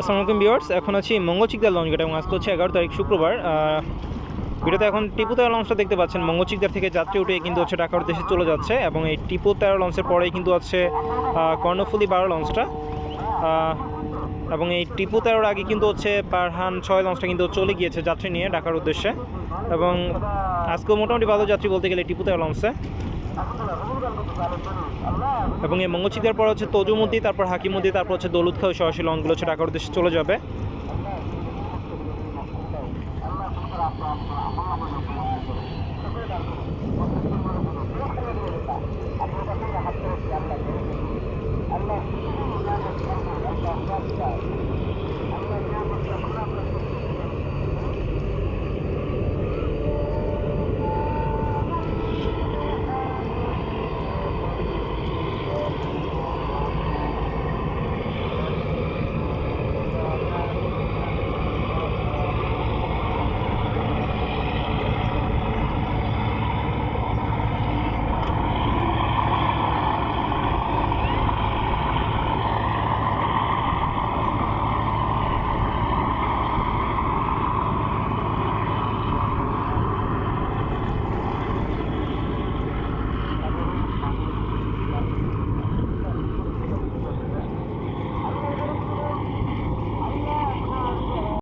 আসসালামু আলাইকুম এখন আছি মঙ্গলচিকদার লঞ্চ ঘাট এবং আজকে হচ্ছে এগারো তারিখ শুক্রবার। ভিডিওতে এখন টিপু তেরো লঞ্চটা দেখতে পাচ্ছেন। মঙ্গলচিকদার থেকে যাত্রী উঠে কিন্তু হচ্ছে ঢাকার উদ্দেশ্যে চলে যাচ্ছে, এবং এই টিপু তেরো লঞ্চের পরেই কিন্তু আছে কর্ণফুলি বারো লঞ্চটা এবং এই টিপু তেরোর আগে কিন্তু হচ্ছে পারহান ছয় লঞ্চটা কিন্তু চলে গিয়েছে যাত্রী নিয়ে ঢাকার উদ্দেশ্যে। এবং আজকেও মোটামুটি ভালো যাত্রী বলতে গেলে টিপু তেরো লঞ্চে এবং এই মঙ্গলচিতার পর হচ্ছে তজুমুদ্দি, তারপর হাকিমুদ্দি, তারপর হচ্ছে দৌলত খাও সরাসরি লংগুলো হচ্ছে ঢাকার উদ্দেশ্যে চলে যাবে।